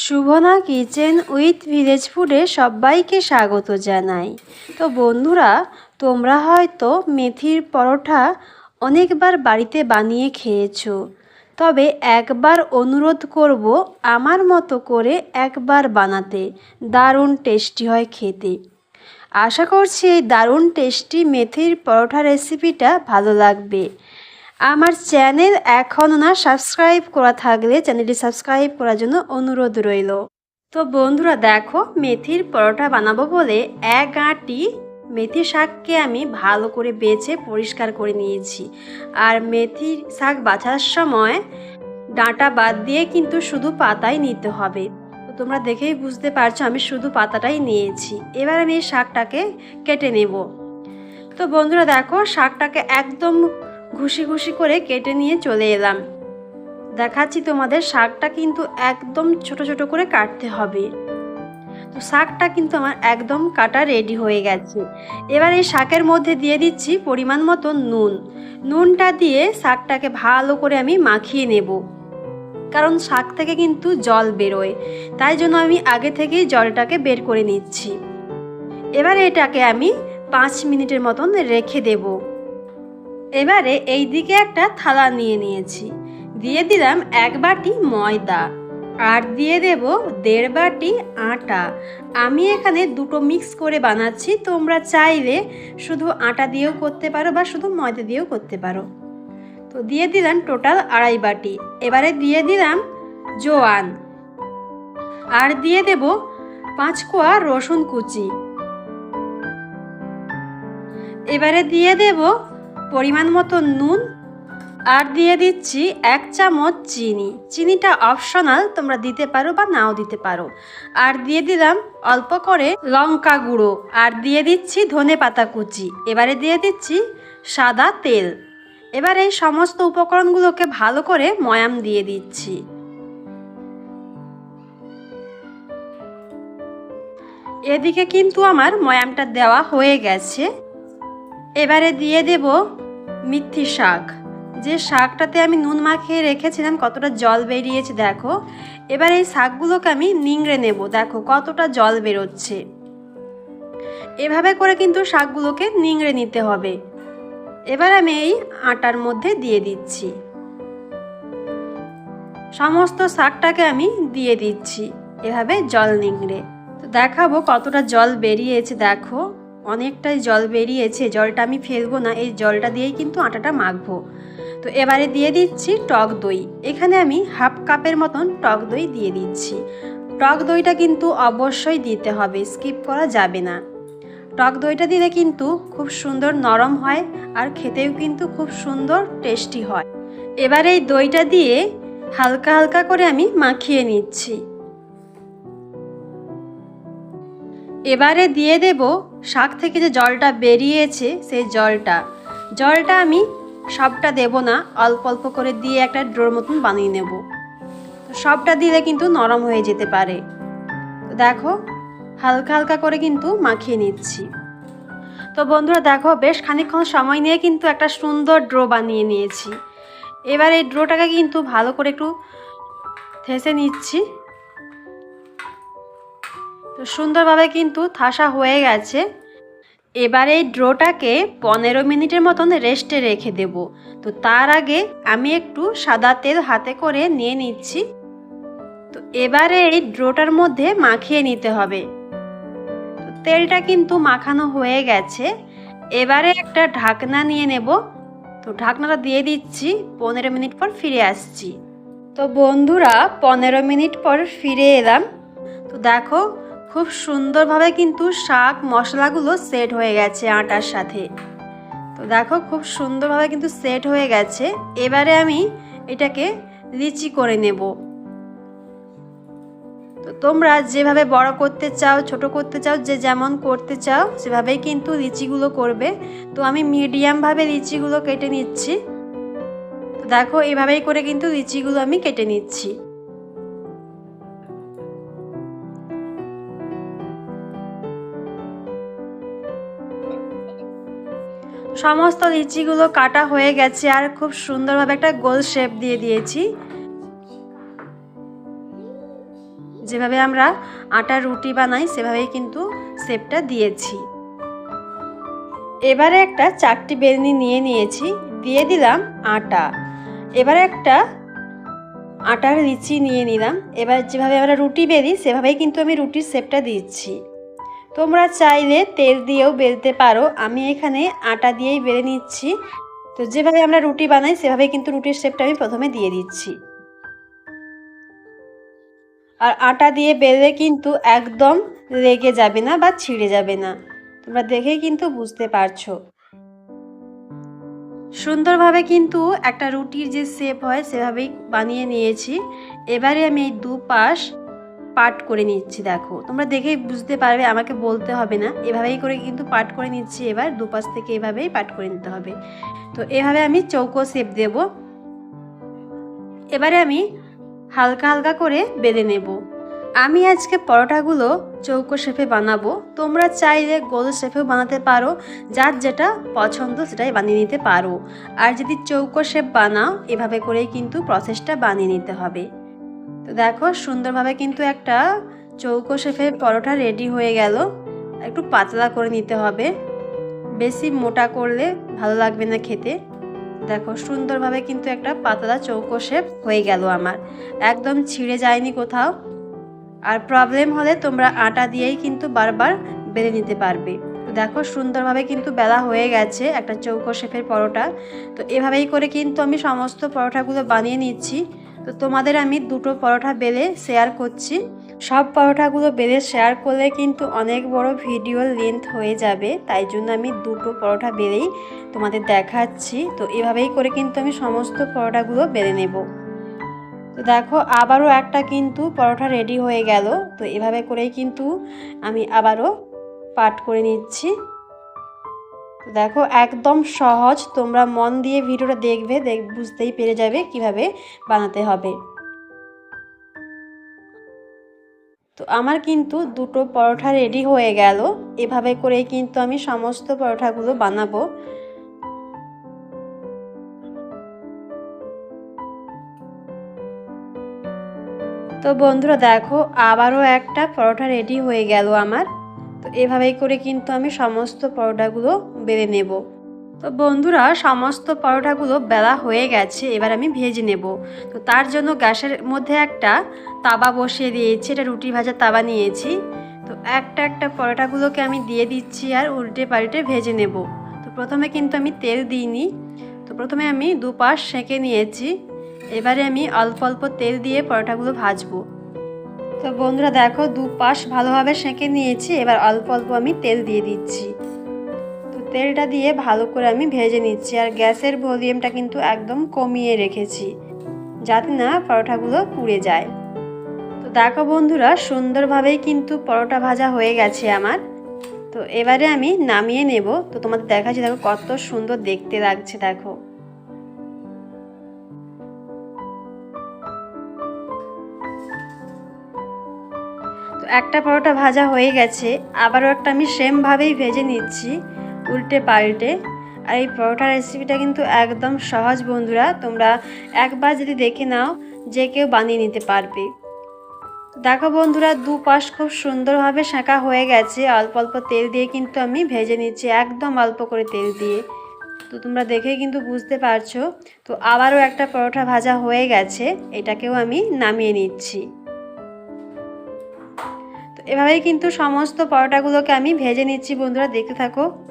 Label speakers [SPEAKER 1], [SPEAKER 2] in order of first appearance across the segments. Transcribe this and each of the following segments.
[SPEAKER 1] Shubhna kitchen with village ফুডে সবাইকে স্বাগত জানাই। তো বন্ধুরা, তোমরা হয়তো মেথির পরোটা অনেকবার বাড়িতে বানিয়ে খেয়েছো। তবে একবার অনুরোধ করব আমার মতো করে একবার বানাতে, দারুণ টেস্টি হয় খেতে। আশা করছি এই দারুণ টেস্টি মেথির পরোটা রেসিপিটা ভালো লাগবে। আমার চ্যানেল এখনও না সাবস্ক্রাইব করা থাকলে চ্যানেলটি সাবস্ক্রাইব করার জন্য অনুরোধ রইল। তো বন্ধুরা দেখো, মেথির পরোটা বানাবো বলে এক আঁটি মেথি শাককে আমি ভালো করে বেছে পরিষ্কার করে নিয়েছি। আর মেথি শাক বাছার সময় ডাঁটা বাদ দিয়ে কিন্তু শুধু পাতাই নিতে হবে। তো তোমরা দেখেই বুঝতে পারছ, আমি শুধু পাতাটাই নিয়েছি। এবার আমি এই শাকটাকে কেটে নেব। তো বন্ধুরা দেখো, শাকটাকে একদম ঘুষি ঘুষি করে কেটে নিয়ে চলে এলাম। দেখাচ্ছি তোমাদের শাকটা কিন্তু একদম ছোট ছোট করে কাটতে হবে। তো শাকটা কিন্তু আমার একদম কাটা রেডি হয়ে গেছে। এবার এই শাকের মধ্যে দিয়ে দিচ্ছি পরিমাণ মতো নুন। নুনটা দিয়ে শাকটাকে ভালো করে আমি মাখিয়ে নেব। কারণ শাক থেকে কিন্তু জল বেরোয়। তাই জন্য আমি আগে থেকেই জলটাকে বের করে নিচ্ছি। এবার এটাকে আমি পাঁচ মিনিটের মতন রেখে দেবো। এবারে এই দিকে একটা থালা নিয়ে নিয়েছি। দিয়ে দিলাম এক বাটি ময়দা আর দিয়ে দেব দেড় বাটি আটা। আমি এখানে দুটো মিক্স করে বানাচ্ছি, তোমরা চাইলে শুধু আটা দিয়েও করতে পারো বা শুধু ময়দা দিয়েও করতে পারো। তো দিয়ে দিলাম টোটাল আড়াই বাটি। এবারে দিয়ে দিলাম জোয়ান। আর দিয়ে দেব পাঁচ কোয়া রসুন কুচি। এবারে দিয়ে দেবো পরিমাণ মতো নুন আর দিয়ে দিচ্ছি এক চামচ চিনি। চিনিটা অপশনাল তোমরা দিতে পারো বা নাও দিতে পারো। আর দিয়ে দিলাম অল্প করে লঙ্কা গুঁড়ো। আর দিয়ে দিচ্ছি ধনে পাতা কুচি। এবারে দিয়ে দিচ্ছি সাদা তেল। এবার এই সমস্ত উপকরণগুলোকে ভালো করে ময়াম দিয়ে দিচ্ছি। এদিকে কিন্তু আমার ময়ামটা দেওয়া হয়ে গেছে। এবারে দিয়ে দেব মিথি শাক। যে শাকটাতে আমি নুন মাখিয়ে রেখেছিলাম, কতটা জল বেরিয়েছে দেখো। এবার এই শাকগুলোকে আমি নিংড়ে নেব, দেখো কতটা জল বেরোচ্ছে। এভাবে করে কিন্তু শাকগুলোকে নিংড়ে নিতে হবে। এবার আমি এই আটার মধ্যে দিয়ে দিচ্ছি। সমস্ত শাকটাকে আমি দিয়ে দিচ্ছি, এভাবে জল নিংড়ে। তো দেখাবো কতটা জল বেরিয়েছে, দেখো। অনেকটাই জল বেরিয়েছে, জলটা আমি ফেলব না, এই জলটা দিয়েই কিন্তু আটাটা মাখবো। তো এবারে দিয়ে দিচ্ছি টক দই। এখানে আমি হাফ কাপের মতন টক দই দিয়ে দিচ্ছি। টক দইটা কিন্তু অবশ্যই দিতে হবে, স্কিপ করা যাবে না। টক দইটা দিলে কিন্তু খুব সুন্দর নরম হয় আর খেতেও কিন্তু খুব সুন্দর টেস্টি হয়। এবার এই দইটা দিয়ে হালকা হালকা করে আমি মাখিয়ে নিচ্ছি। এবারে দিয়ে দেব শাক থেকে যে জলটা বেরিয়েছে, সেই জলটা। জলটা আমি সবটা দেব না, অল্প অল্প করে দিয়ে একটা ড্রোর মতন বানিয়ে নেব। সবটা দিলে কিন্তু নরম হয়ে যেতে পারে। তো দেখো, হালকা হালকা করে কিন্তু মাখিয়ে নিচ্ছি। তো বন্ধুরা, দেখো, বেশ খানিকক্ষণ সময় নিয়ে কিন্তু একটা সুন্দর ড্রো বানিয়ে নিয়েছি। এবার এই ড্রোটাকে কিন্তু ভালো করে একটু থেসে নিচ্ছি। তো সুন্দরভাবে কিন্তু থাসা হয়ে গেছে। এবার এই ড্রোটাকে পনেরো মিনিটের মতন রেস্টে রেখে দেব। তো তার আগে আমি একটু সাদা তেল হাতে করে নিয়ে নিচ্ছি। তো এবারে এই ড্রোটার মধ্যে মাখিয়ে নিতে হবে। তেলটা কিন্তু মাখানো হয়ে গেছে। এবারে একটা ঢাকনা নিয়ে নেব। তো ঢাকনাটা দিয়ে দিচ্ছি। পনেরো মিনিট পর ফিরে আসছি। তো বন্ধুরা, পনেরো মিনিট পর ফিরে এলাম। তো দেখো খুব সুন্দরভাবে কিন্তু শাক মশলাগুলো সেট হয়ে গেছে আটার সাথে। তো দেখো খুব সুন্দরভাবে কিন্তু সেট হয়ে গেছে। এবারে আমি এটাকে লিচি করে নেব। তো তোমরা যেভাবে বড় করতে চাও, ছোট করতে চাও, যে যেমন করতে চাও, সেভাবেই কিন্তু লিচিগুলো করবে। তো আমি মিডিয়ামভাবে লিচিগুলো কেটে নিচ্ছি। তো দেখো এভাবেই করে কিন্তু লিচিগুলো আমি কেটে নিচ্ছি। সমস্ত লিচিগুলো কাটা হয়ে গেছে আর খুব সুন্দরভাবে একটা গোল শেপ দিয়ে দিয়েছি। যেভাবে আমরা আটার রুটি বানাই, সেভাবেই কিন্তু শেপটা দিয়েছি। এবারে একটা চারটি বেলনি নিয়ে নিয়েছি, দিয়ে দিলাম আটা। এবারে একটা আটার লিচি নিয়ে নিলাম। এবার যেভাবে আমরা রুটি বেলি, সেভাবেই কিন্তু আমি রুটির শেপটা দিচ্ছি। তোমরা চাইলে তেল দিয়েও বেলতে পারো। আমি এখানে আটা দিয়েই বেলে নিচ্ছি। তো যেভাবে আমরা রুটি বানাই, সেভাবেই কিন্তু রুটির শেপটা আমি প্রথমে দিয়ে দিচ্ছি। আর আটা দিয়ে বেললে কিন্তু একদম লেগে যাবে না বা ছিঁড়ে যাবে না। তোমরা দেখেই কিন্তু বুঝতে পারছ। সুন্দরভাবে কিন্তু একটা রুটির যে শেপ হয়, সেভাবেই বানিয়ে নিয়েছি। এবারে আমি এই দু পাশ পাট করে নিচ্ছি, দেখো। তোমরা দেখেই বুঝতে পারবে, আমাকে বলতে হবে না। এভাবেই করে কিন্তু পাট করে নিচ্ছি এবার, দুপাশ থেকে এভাবেই পাট করে নিতে হবে। তো এভাবে আমি চৌকো শেপ দেব। এবারে আমি হালকা হালকা করে বেঁধে নেব। আমি আজকে পরোটাগুলো চৌকো শেপে বানাবো। তোমরা চাইলে গোল শেপেও বানাতে পারো, যার যেটা পছন্দ সেটাই বানিয়ে নিতে পারো। আর যদি চৌকো শেপ বানাও, এভাবে করেই কিন্তু প্রসেসটা বানিয়ে নিতে হবে। তো দেখো, সুন্দরভাবে কিন্তু একটা চৌকো শেপের পরোটা রেডি হয়ে গেল। একটু পাতলা করে নিতে হবে। বেশি মোটা করলে ভালো লাগবে না খেতে। দেখো, সুন্দরভাবে কিন্তু একটা পাতলা চৌকো শেপ হয়ে গেল আমার। একদম ছিঁড়ে যায়নি কোথাও। আর প্রবলেম হলে তোমরা আটা দিয়েই কিন্তু বারবার বেলে নিতে পারবে। দেখো, সুন্দরভাবে কিন্তু বেলা হয়ে গেছে একটা চৌকো শেপের পরোটা। তো এভাবেই করে কিন্তু আমি সমস্ত পরোটাগুলো বানিয়ে নিচ্ছি। তো তোমাদের আমি দুটো পরোটা বেলে শেয়ার করছি। সব পরোটাগুলো বেলে শেয়ার করলে কিন্তু অনেক বড় ভিডিও লেন্থ হয়ে যাবে, তাই জন্য আমি দুটো পরোটা বেলেই তোমাদের দেখাচ্ছি। তো এভাবেই করে কিন্তু আমি সমস্ত পরোটাগুলো বেলে নেব। তো দেখো, আবারও একটা কিন্তু পরোটা রেডি হয়ে গেল। তো এভাবে করেই কিন্তু আমি আবারও পাট করে নিচ্ছি। দেখো, একদম সহজ। তোমরা মন দিয়ে ভিডিওটা দেখবে, দেখ, বুঝতেই পেরে যাবে কীভাবে বানাতে হবে। তো আমার কিন্তু দুটো পরোঠা রেডি হয়ে গেল। এভাবে করেই কিন্তু আমি সমস্ত পরোঠাগুলো বানাবো। তো বন্ধুরা, দেখো, আবারও একটা পরোটা রেডি হয়ে গেল আমার। তো এভাবেই করে কিন্তু আমি সমস্ত পরোটাগুলো বেলে নেব। তো বন্ধুরা, সমস্ত পরোটাগুলো বেলা হয়ে গেছে, এবার আমি ভেজে নেব। তো তার জন্য গ্যাসের মধ্যে একটা তাবা বসিয়ে দিয়েছি, এটা রুটি ভাজা তাবা নিয়েছি। তো একটা একটা পরোটাগুলোকে আমি দিয়ে দিচ্ছি আর উল্টে পাল্টে ভেজে নেব। তো প্রথমে কিন্তু আমি তেল দিইনি। তো প্রথমে আমি দুপাশ সেঁকে নিয়েছি। এবারে আমি অল্প অল্প তেল দিয়ে পরোটাগুলো ভাজবো। তো বন্ধুরা, দেখো দু পাশ ভালোভাবে সেঁকে নিয়েছি, এবার অল্প অল্প আমি তেল দিয়ে দিচ্ছি। তেলটা দিয়ে ভালো করে আমি ভেজে নিচ্ছি আর গ্যাসের ভলিউমটা কিন্তু একদম কমিয়ে রেখেছি, যাতে না পরোটাগুলো পুড়ে যায়। তো দেখো বন্ধুরা, সুন্দরভাবেই কিন্তু পরোটা ভাজা হয়ে গেছে আমার। তো এবারে আমি নামিয়ে নেব। তো তোমাদের দেখাচ্ছি, দেখো কত সুন্দর দেখতে লাগছে, দেখো। তো একটা পরোটা ভাজা হয়ে গেছে, আবারও একটা আমি সেমভাবেই ভেজে নিচ্ছি। উল্টে পাল্টে। আর এই পরোটা রেসিপিটা কিন্তু একদম সহজ বন্ধুরা। তোমরা একবার যদি দেখে নাও, যে কেউ বানিয়ে নিতে পারবে। দেখো বন্ধুরা, দু পাশ খুব সুন্দরভাবে সেঁকা হয়ে গেছে। অল্প অল্প তেল দিয়ে কিন্তু আমি ভেজে নিচ্ছি, একদম অল্প করে তেল দিয়ে। তো তোমরা দেখেই কিন্তু বুঝতে পারছ। তো আবারও একটা পরোটা ভাজা হয়ে গেছে। এটাকেও আমি নামিয়ে নিচ্ছি। তো এভাবেই কিন্তু সমস্ত পরোটাগুলোকে আমি ভেজে নিচ্ছি বন্ধুরা, দেখতে থাকো।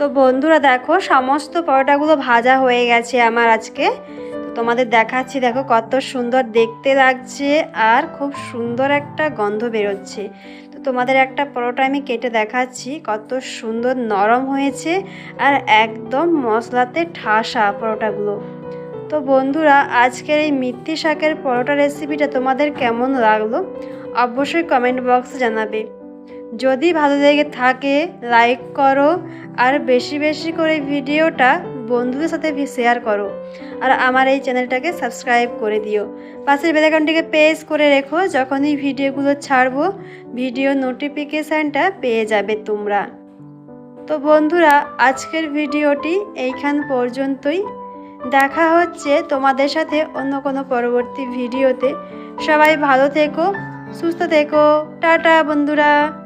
[SPEAKER 1] তো বন্ধুরা দেখো, সমস্ত পরোটাগুলো ভাজা হয়ে গেছে আমার আজকে। তোমাদের দেখাচ্ছি, দেখো কত সুন্দর দেখতে লাগছে আর খুব সুন্দর একটা গন্ধ বেরোচ্ছে। তো তোমাদের একটা পরোটা আমি কেটে দেখাচ্ছি, কত সুন্দর নরম হয়েছে আর একদম মশলাতে ঠাসা পরোটাগুলো। তো বন্ধুরা, আজকের এই মিথ্যি শাকের পরোটা রেসিপিটা তোমাদের কেমন লাগল অবশ্যই কমেন্ট বক্সে জানাবে। যদি ভালো লেগে থাকে লাইক করো আর বেশি বেশি করে ভিডিওটা বন্ধুদের সাথে শেয়ার করো। আর আমার এই চ্যানেলটাকে সাবস্ক্রাইব করে দিও। পাশের বেলাকানটিকে পেজ করে রেখো, যখনই ভিডিওগুলো ছাড়বো ভিডিও নোটিফিকেশানটা পেয়ে যাবে তোমরা। তো বন্ধুরা, আজকের ভিডিওটি এইখান পর্যন্তই। দেখা হচ্ছে তোমাদের সাথে অন্য কোনো পরবর্তী ভিডিওতে। সবাই ভালো থেকো, সুস্থ থেকো। টাটা বন্ধুরা।